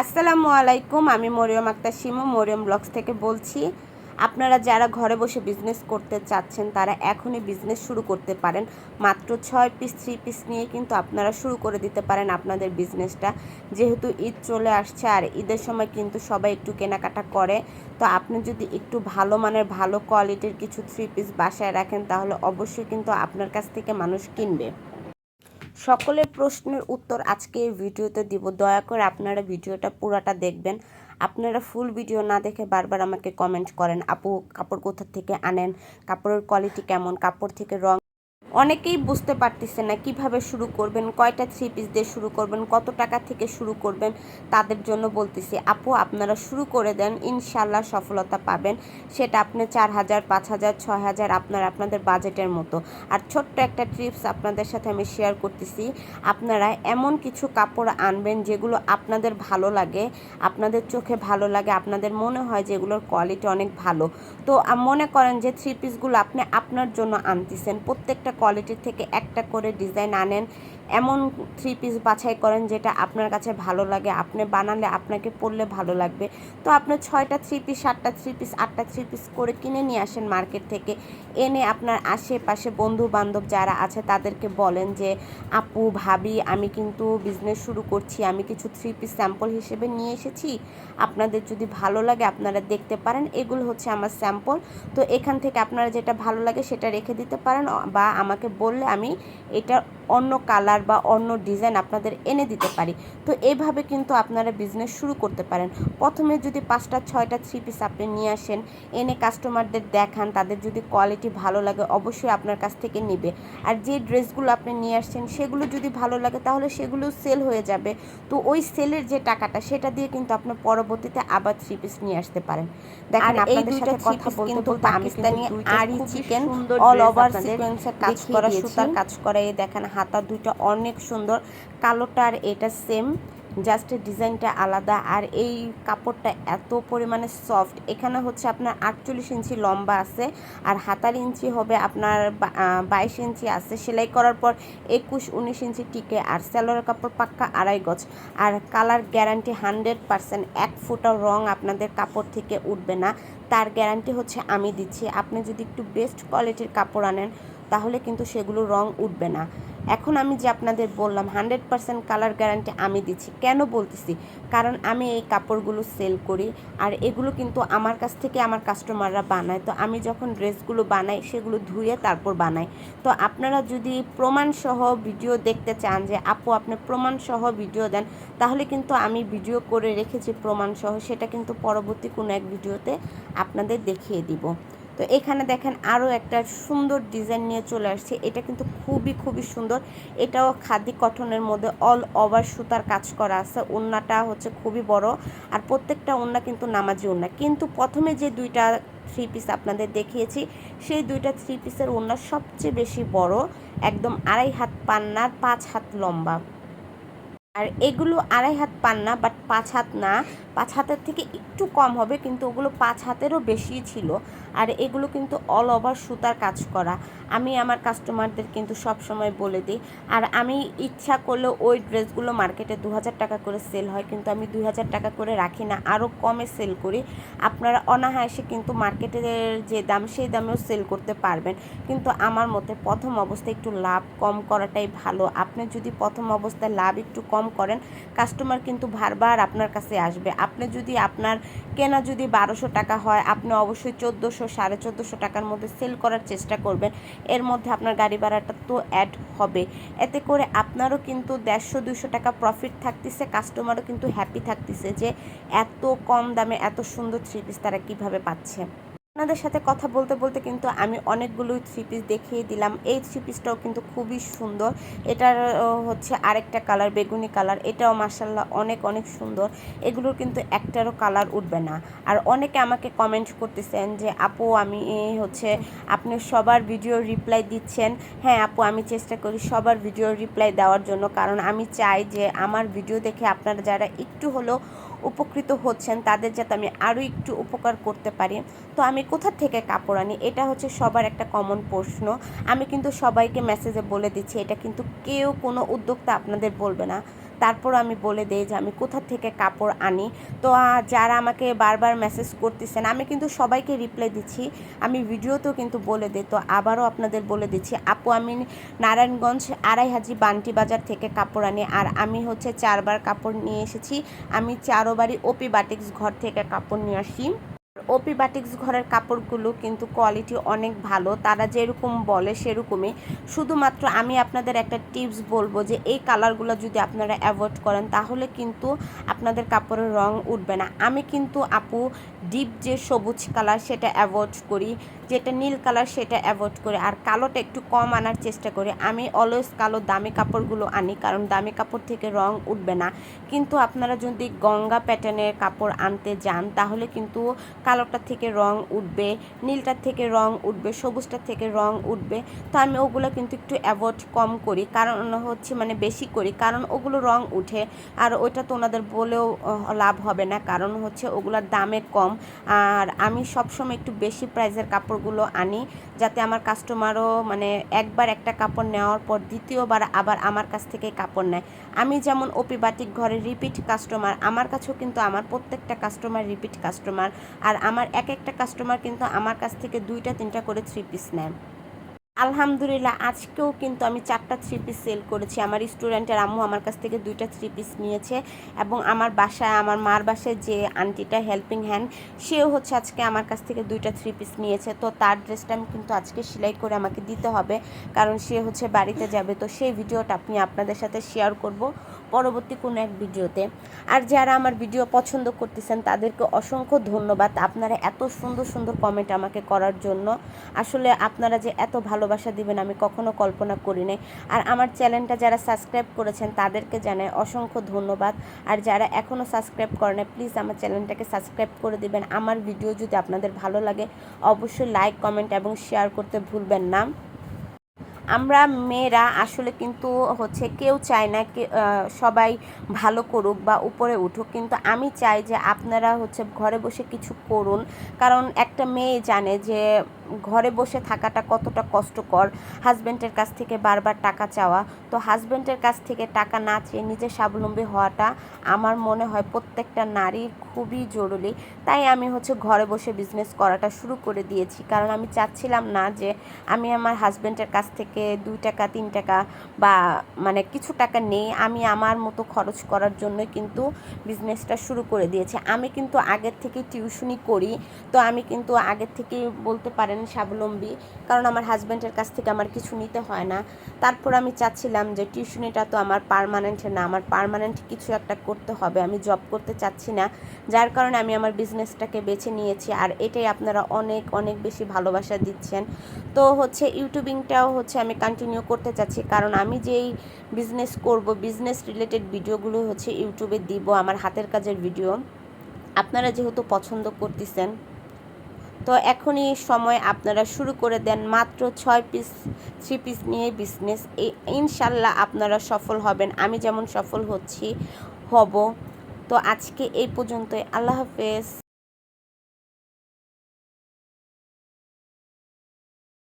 আসসালামু আলাইকুম, আমি মরিয়ম আক্তার শিমু, মরিয়ম ব্লগস থেকে বলছি, আপনারা যারা ঘরে বসে বিজনেস করতে চাচ্ছেন, তারা এখনই বিজনেস শুরু করতে পারেন। মাত্র ছয় পিস থ্রি পিস নিয়ে কিন্তু আপনারা শুরু করে দিতে পারেন আপনাদের বিজনেসটা যেহেতু ঈদ চলে আসছে, আর ঈদের সময় কিন্তু সবাই একটু কেনাকাটা করে, তো আপনি যদি একটু ভালো মানের, ভালো কোয়ালিটির কিছু থ্রি পিস বাসায় রাখেন, তাহলে অবশ্যই কিন্তু আপনার কাছ থেকে মানুষ কিনবে। সকলের প্রশ্নের উত্তর আজকে এই ভিডিওতে দিব। দয়া করে আপনারা ভিডিওটা পুরাটা দেখবেন। আপনারা ফুল ভিডিও না দেখে বারবার আমাকে কমেন্ট করেন, আপু, কাপড় কোথা থেকে আনেন? কাপড়ের কোয়ালিটি কেমন? কাপড় থেকে রং অনেকেই বুঝতে পারতেছে না কীভাবে শুরু করবেন, কয়টা থ্রি পিস দিয়ে শুরু করবেন, কত টাকা থেকে শুরু করবেন, তাদের জন্য বলতেছি, আপু, আপনারা শুরু করে দেন ইনশাল্লাহ সফলতা পাবেন। সেটা আপনি চার হাজার, পাঁচ হাজার, ছয় হাজার, আপনার, আপনাদের বাজেটের মতো। আর ছোট্ট একটা ট্রিপস আপনাদের সাথে আমি শেয়ার করতেছি, আপনারা এমন কিছু কাপড় আনবেন যেগুলো আপনাদের ভালো লাগে, আপনাদের চোখে ভালো লাগে, আপনাদের মনে হয় যেগুলোর কোয়ালিটি অনেক ভালো। তো মনে করেন যে থ্রি পিসগুলো আপনি আপনার জন্য আনতেছেন, প্রত্যেকটা কোয়ালিটির থেকে একটা করে ডিজাইন আনেন। এমন থ্রি পিস বাছাই করেন যেটা আপনার কাছে ভালো লাগে, আপনি বানালে আপনাকে পরলে ভালো লাগবে। তো আপনি ছয়টা থ্রি পিস সাতটা থ্রি পিস আটটা থ্রি পিস করে কিনে নিয়ে আসেন মার্কেট থেকে। এনে আপনার আশেপাশে বন্ধু বান্ধব যারা আছে তাদেরকে বলেন যে, আপু, ভাবি, আমি কিন্তু বিজনেস শুরু করছি, আমি কিছু থ্রি পিস স্যাম্পল হিসেবে নিয়ে এসেছি। আপনাদের যদি ভালো লাগে আপনারা দেখতে পারেন। এগুলো হচ্ছে আমার স্যাম্পল তো এখান থেকে আপনারা যেটা ভালো লাগে সেটা রেখে দিতে পারেন বা আমাকে বললে আমি এটা অন্য কালার বা অন্য ডিজাইন আপনাদের এনে দিতে পারি। তো এইভাবে কিন্তু আপনারা বিজনেস শুরু করতে পারেন। প্রথমে যদি পাঁচটা ছয়টা থ্রি পিস আপনি নিয়ে আসেন এনে কাস্টমারদের দেখান তাদের যদি কোয়ালিটি ভালো লাগে অবশ্যই আপনার কাছ থেকে নেবে। আর যে ড্রেসগুলো আপনি নিয়ে আসছেন সেগুলো যদি ভালো লাগে তাহলে সেগুলো সেল হয়ে যাবে। তো ওই সেলের যে টাকাটা সেটা দিয়ে কিন্তু আপনার পরবর্তীতে আবার থ্রি পিস নিয়ে আসতে পারেন। দেখেন এই আপনাদের সাথে কথা বলতে কিন্তু বলতে আমি কিন্তু পাকিস্তানি দুইটা আরি dress over আপনাদের sequence-এর কাজ করা সুতার কাজ করা এই দেখেন হাতা দুইটা অনেক সুন্দর। কালোটা আর এটা সেম জাস্ট ডিজাইনটা আলাদা। আর এই কাপড়টা এত পরিমাণে সফট এখানে হচ্ছে আপনার আটচল্লিশ ইঞ্চি লম্বা আছে, আর হাতার ইঞ্চি হবে আপনার বাইশ ইঞ্চি আছে। সেলাই করার পর একুশ, উনিশ ইঞ্চি টিকে, আর স্যালোয়ার কাপড় পাক্কা আড়াই গজ। আর কালার গ্যারান্টি হান্ড্রেড পারসেন্ট এক ফুটা রং আপনাদের কাপড় থেকে উঠবে না। তার গ্যারান্টি হচ্ছে আমি দিচ্ছি। আপনি যদি একটু বেস্ট কোয়ালিটির কাপড় আনেন, তাহলে কিন্তু সেগুলো রং উঠবে না। এখন আমি যে আপনাদের বললাম হান্ড্রেড পার্সেন্ট কালার গ্যারান্টি আমি দিচ্ছি। কেন বলতেছি? কারণ আমি এই কাপড়গুলো সেল করি আর এগুলো কিন্তু আমার কাছ থেকে আমার কাস্টমাররা বানায়। তো আমি যখন ড্রেসগুলো বানাই, সেগুলো ধুয়ে তারপর বানাই। তো আপনারা যদি প্রমাণসহ ভিডিও দেখতে চান যে, আপু, আপনি প্রমাণসহ ভিডিও দেন, তাহলে কিন্তু আমি ভিডিও করে রেখেছি প্রমাণসহ সেটা কিন্তু পরবর্তী কোনো এক ভিডিওতে আপনাদের দেখিয়ে দিব। তো এখানে দেখেন আরও একটা সুন্দর ডিজাইন নিয়ে চলে আসছে। এটা কিন্তু খুবই খুবই সুন্দর। এটাও খাদি কটনের মধ্যে অল ওভার সুতার কাজ করা আছে। ওন্নাটা হচ্ছে খুবই বড়। আর প্রত্যেকটা ওন্না কিন্তু নামাজি ওন্না। কিন্তু প্রথমে যে দুইটা থ্রি পিস আপনাদের দেখিয়েছি, সেই দুইটা থ্রি পিসের ওন্না সবচেয়ে বেশি বড়, একদম আড়াই হাত পান্নার পাঁচ হাত লম্বা। আর এগুলো আড়াই হাত পান না বাট পাঁচ হাত না। পাঁচ হাতের থেকে একটু কম হবে, কিন্তু ওগুলো পাঁচ হাতেরও বেশি ছিল। আর এগুলো কিন্তু অল ওভার সুতার কাজ করা। আমি আমার কাস্টমারদের কিন্তু সব সময় বলে দিই। আর আমি ইচ্ছা করলে ওই ড্রেসগুলো মার্কেটে দু হাজার টাকা করে সেল হয়, কিন্তু আমি দুই হাজার টাকা করে রাখি না আরও কমে সেল করি। আপনারা অনায়াসে কিন্তু মার্কেটের যে দাম, সেই দামেও সেল করতে পারবেন। কিন্তু আমার মতে প্রথম অবস্থায় একটু লাভ কম করাটাই ভালো। আপনি যদি প্রথম অবস্থায় লাভ একটু কম করেন কাস্টমার কিন্তু বারবার আপনার কাছে আসবে। আপনি যদি আপনার কেনা যদি বারোশো টাকা হয়, আপনি অবশ্যই চোদ্দোশো সাড়ে চোদ্দোশো টাকার মধ্যে সেল করার চেষ্টা করবেন। এর মধ্যে আপনার গাড়ি ভাড়াটা তো অ্যাড হবে। এতে করে আপনারও কিন্তু দেড়শো দুশো টাকা প্রফিট থাকতেছে কাস্টমারও কিন্তু হ্যাপি থাকতেছে যে এত কম দামে এত সুন্দর থ্রি পিস তারা কীভাবে পাচ্ছে। আপনাদের সাথে কথা বলতে বলতে কিন্তু আমি অনেকগুলোই থ্রি পিস দেখিয়ে দিলাম। এই থ্রি পিসটাও কিন্তু খুবই সুন্দর। এটার হচ্ছে আরেকটা কালার বেগুনি কালার এটাও মার্শাল্লাহ অনেক অনেক সুন্দর। এগুলোর কিন্তু একটারও কালার উঠবে না। আর অনেকে আমাকে কমেন্ট করতেছেন যে, আপু, আমি হচ্ছে, আপনি সবার ভিডিও রিপ্লাই দিচ্ছেন। হ্যাঁ আপু, আমি চেষ্টা করি সবার ভিডিও রিপ্লাই দেওয়ার জন্য। কারণ আমি চাই যে, আমার ভিডিও দেখে আপনারা যারা একটু হলেও উপকৃত হচ্ছেন, তাদের যাতে আমি আরও একটু উপকার করতে পারি। তো আমি কোথা থেকে কাপড় আনি? এটা হচ্ছে সবার একটা কমন প্রশ্ন। আমি কিন্তু সবাইকে মেসেজে বলে দিচ্ছি, এটা কিন্তু কেউ কোনো উদ্যোক্তা আপনাদের বলবে না। তারপর আমি বলে দিই যে আমি কোথা থেকে কাপড় আনি। তো যারা আমাকে বারবার মেসেজ করতেছেন, আমি কিন্তু সবাইকে রিপ্লাই দিচ্ছি। আমি ভিডিওতেও কিন্তু বলে দিই। তো, আবারও আপনাদের বলে দিচ্ছি, আপু, আমি নারায়ণগঞ্জ আড়াই হাজি বান্টি বাজার থেকে কাপড় আনি আর আমি হচ্ছে চারবার কাপড় নিয়ে এসেছি। আমি চারোবারই ওপি বাটিক্স ঘর থেকে কাপড় নিয়ে আসি। ওপি বাটিক্স ঘরের কাপড়গুলো কিন্তু কোয়ালিটি অনেক ভালো। তারা যেরকম বলে সেরকমই। শুধুমাত্র আমি আপনাদের একটা টিপস বলব যে, এই কালারগুলো যদি আপনারা অ্যাভয়েড করেন, তাহলে কিন্তু আপনাদের কাপড়ের রং উঠবে না। আমি কিন্তু আপু ডিপ যে সবুজ কালার সেটা অ্যাভয়েড করি। যেটা নীল কালার সেটা অ্যাভয়েড করে, আর কালোটা একটু কম আনার চেষ্টা করি। আমি অলওয়েজ কালো দামি কাপড়গুলো আনি, কারণ দামি কাপড় থেকে রং উঠবে না। কিন্তু আপনারা যদি গঙ্গা প্যাটার্নের কাপড় আনতে যান, তাহলে কিন্তু কালোটার থেকে রং উঠবে নীলটার থেকে রং উঠবে সবুজটার থেকে রং উঠবে। তো আমি ওগুলো কিন্তু একটু অ্যাভয়েড কম করি, কারণ হচ্ছে মানে বেশি করি, কারণ ওগুলো রং উঠে, আর ওইটা তো ওনাদের বলেও লাভ হবে না, কারণ হচ্ছে ওগুলোর দামে কম। আর আমি সবসময় একটু বেশি প্রাইসের কাপড়গুলো আনি যাতে আমার কাস্টমারও মানে একবার একটা কাপড় নেওয়ার পর দ্বিতীয়বার আবার আমার কাছ থেকে কাপড় নেয়। আমি যেমন ওপি বাটিক ঘরে রিপিট কাস্টমার আমার কাছেও কিন্তু আমার প্রত্যেকটা কাস্টমার রিপিট কাস্টমার আর আমার এক একটা কাস্টমার কিন্তু আমার কাছ থেকে দুইটা, তিনটা করে থ্রি পিস নেয়। আলহামদুলিল্লাহ, আজকেও কিন্তু আমি চারটা থ্রি পিস সেল করেছি। আমার স্টুডেন্টের আম্মু আমার কাছ থেকে দুইটা থ্রি পিস নিয়েছে এবং আমার বাসায়, আমার মার বাসায় যে আন্টিটা হেল্পিং হ্যান্ড সেও হচ্ছে আজকে আমার কাছ থেকে দুইটা থ্রি পিস নিয়েছে। তো তার ড্রেসটা আমি কিন্তু আজকে সেলাই করে আমাকে দিতে হবে, কারণ সে হচ্ছে বাড়িতে যাবে। তো সেই ভিডিওটা আপনি আপনাদের সাথে শেয়ার করব। পরবর্তী কোনো এক ভিডিওতে। আর যারা আমার ভিডিও পছন্দ করতেছেন, তাদেরকে অসংখ্য ধন্যবাদ। আপনারা এত সুন্দর সুন্দর কমেন্ট আমাকে করার জন্য। আসলে আপনারা যে এত ভালোবাসা দিবেন, আমি কখনো কল্পনা করি নাই। আর আমার চ্যানেলটা যারা সাবস্ক্রাইব করেছেন, তাদেরকে জানাই অসংখ্য ধন্যবাদ। আর যারা এখনও সাবস্ক্রাইব করে না প্লিজ আমার চ্যানেলটাকে সাবস্ক্রাইব করে দিবেন। আমার ভিডিও যদি আপনাদের ভালো লাগে, অবশ্যই লাইক কমেন্ট এবং শেয়ার করতে ভুলবেন না। আমরা মেয়েরা আসলে কিন্তু হচ্ছে কেউ চায় না সবাই ভালো করুক বা উপরে উঠুক। কিন্তু আমি চাই যে আপনারা হচ্ছে ঘরে বসে কিছু করুন। কারণ একটা মেয়ে জানে যে ঘরে বসে থাকাটা কতটা কষ্টকর। হাজব্যান্ডের কাছ থেকে বারবার টাকা চাওয়া। তো হাজব্যান্ডের কাছ থেকে টাকা না চেয়ে নিজে স্বাবলম্বী হওয়াটা আমার মনে হয় প্রত্যেকটা নারীর খুবই জরুরি। তাই আমি হচ্ছে ঘরে বসে বিজনেস করাটা শুরু করে দিয়েছি। কারণ আমি চাচ্ছিলাম না যে আমি আমার হাজব্যান্ডের কাছ থেকে দুই টাকা, তিন টাকা বা মানে কিছু টাকা নেই। আমি আমার মতো খরচ করার জন্য কিন্তু বিজনেসটা শুরু করে দিয়েছি। আমি কিন্তু আগের থেকে টিউশনি করি। তো আমি কিন্তু আগের থেকে বলতে পারেন স্বাবলম্বী, কারণ আমার হাজব্যান্ডের কাছ থেকে আমার কিছু নিতে হয় না। তারপর আমি চাচ্ছিলাম যে টিউশনিটা তো আমার পার্মানেন্ট না, আমার পার্মানেন্ট কিছু একটা করতে হবে, আমি জব করতে চাচ্ছি না। যার কারণে আমি আমার বিজনেসটাকে বেছে নিয়েছি, আর এটাই আপনারা অনেক অনেক বেশি ভালোবাসা দিচ্ছেন। তো হচ্ছে ইউটিউবিংটাও হচ্ছে আমি কন্টিনিউ করতে চাচ্ছি, কারণ আমি যেই বিজনেস করব বিজনেস রিলেটেড ভিডিওগুলো হচ্ছে ইউটিউবে দিব, আমার হাতের কাজের ভিডিও। আপনারা যেহেতু পছন্দ করতেছেন তো এখনই সময় আপনারা শুরু করে দেন। মাত্র ছয় পিস থ্রি পিস নিয়ে বিজনেস এই ইনশাল্লাহ আপনারা সফল হবেন। আমি যেমন সফল হচ্ছি, হব। তো আজকে এই পর্যন্তই। আল্লাহ হাফেজ।